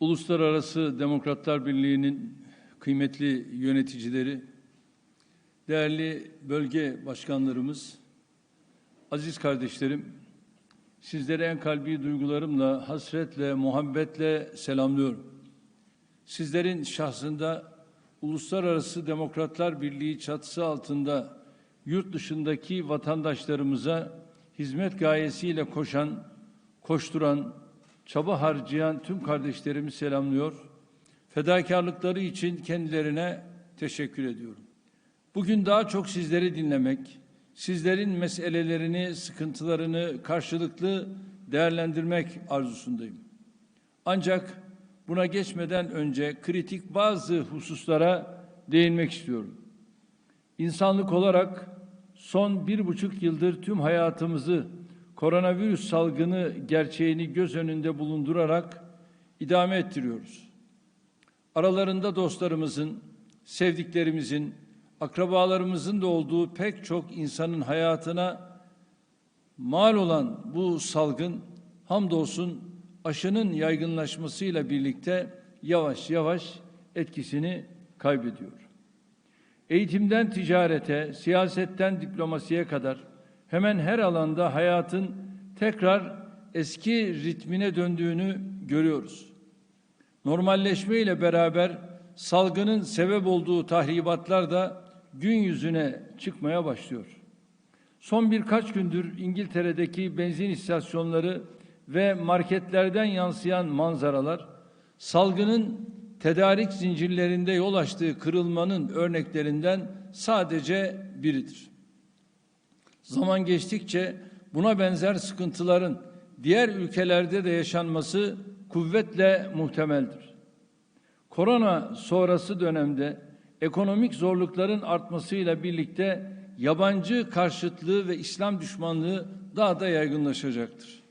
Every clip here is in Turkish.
Uluslararası Demokratlar Birliği'nin kıymetli yöneticileri, değerli bölge başkanlarımız, aziz kardeşlerim, sizlere en kalbi duygularımla, hasretle, muhabbetle selamlıyorum. Sizlerin şahsında Uluslararası Demokratlar Birliği çatısı altında yurt dışındaki vatandaşlarımıza hizmet gayesiyle koşan, koşturan, çaba harcayan tüm kardeşlerimi selamlıyor. Fedakarlıkları için kendilerine teşekkür ediyorum. Bugün daha çok sizleri dinlemek, sizlerin meselelerini, sıkıntılarını karşılıklı değerlendirmek arzusundayım. Ancak buna geçmeden önce kritik bazı hususlara değinmek istiyorum. İnsanlık olarak son bir buçuk yıldır tüm hayatımızı koronavirüs salgını gerçeğini göz önünde bulundurarak idame ettiriyoruz. Aralarında dostlarımızın, sevdiklerimizin, akrabalarımızın da olduğu pek çok insanın hayatına mal olan bu salgın hamdolsun aşının yaygınlaşmasıyla birlikte yavaş yavaş etkisini kaybediyor. Eğitimden ticarete, siyasetten diplomasiye kadar hemen her alanda hayatın tekrar eski ritmine döndüğünü görüyoruz. Normalleşme ile beraber salgının sebep olduğu tahribatlar da gün yüzüne çıkmaya başlıyor. Son birkaç gündür İngiltere'deki benzin istasyonları ve marketlerden yansıyan manzaralar salgının tedarik zincirlerinde yol açtığı kırılmanın örneklerinden sadece biridir. Zaman geçtikçe buna benzer sıkıntıların diğer ülkelerde de yaşanması kuvvetle muhtemeldir. Korona sonrası dönemde ekonomik zorlukların artmasıyla birlikte yabancı karşıtlığı ve İslam düşmanlığı daha da yaygınlaşacaktır.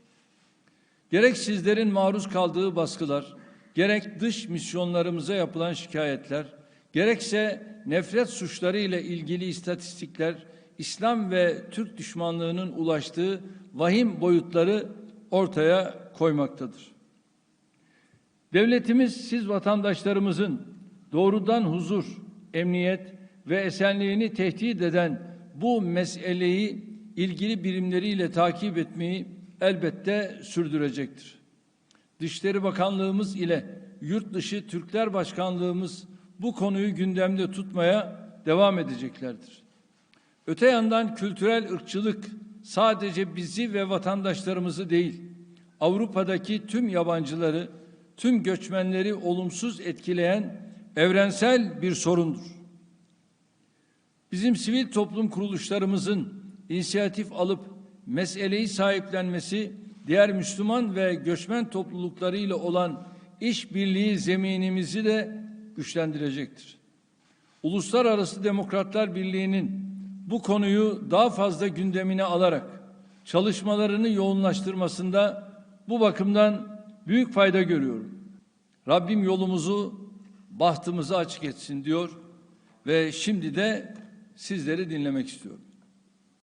Gerek sizlerin maruz kaldığı baskılar, gerek dış misyonlarımıza yapılan şikayetler, gerekse nefret suçları ile ilgili istatistikler, İslam ve Türk düşmanlığının ulaştığı vahim boyutları ortaya koymaktadır. Devletimiz siz vatandaşlarımızın doğrudan huzur, emniyet ve esenliğini tehdit eden bu meseleyi ilgili birimleriyle takip etmeyi elbette sürdürecektir. Dışişleri Bakanlığımız ile Yurt Dışı Türkler Başkanlığımız bu konuyu gündemde tutmaya devam edeceklerdir. Öte yandan kültürel ırkçılık sadece bizi ve vatandaşlarımızı değil, Avrupa'daki tüm yabancıları, tüm göçmenleri olumsuz etkileyen evrensel bir sorundur. Bizim sivil toplum kuruluşlarımızın inisiyatif alıp meseleyi sahiplenmesi diğer Müslüman ve göçmen topluluklarıyla olan işbirliği zeminimizi de güçlendirecektir. Uluslararası Demokratlar Birliği'nin bu konuyu daha fazla gündemine alarak çalışmalarını yoğunlaştırmasında bu bakımdan büyük fayda görüyorum. Rabbim yolumuzu, bahtımızı açık etsin diyor ve şimdi de sizleri dinlemek istiyorum.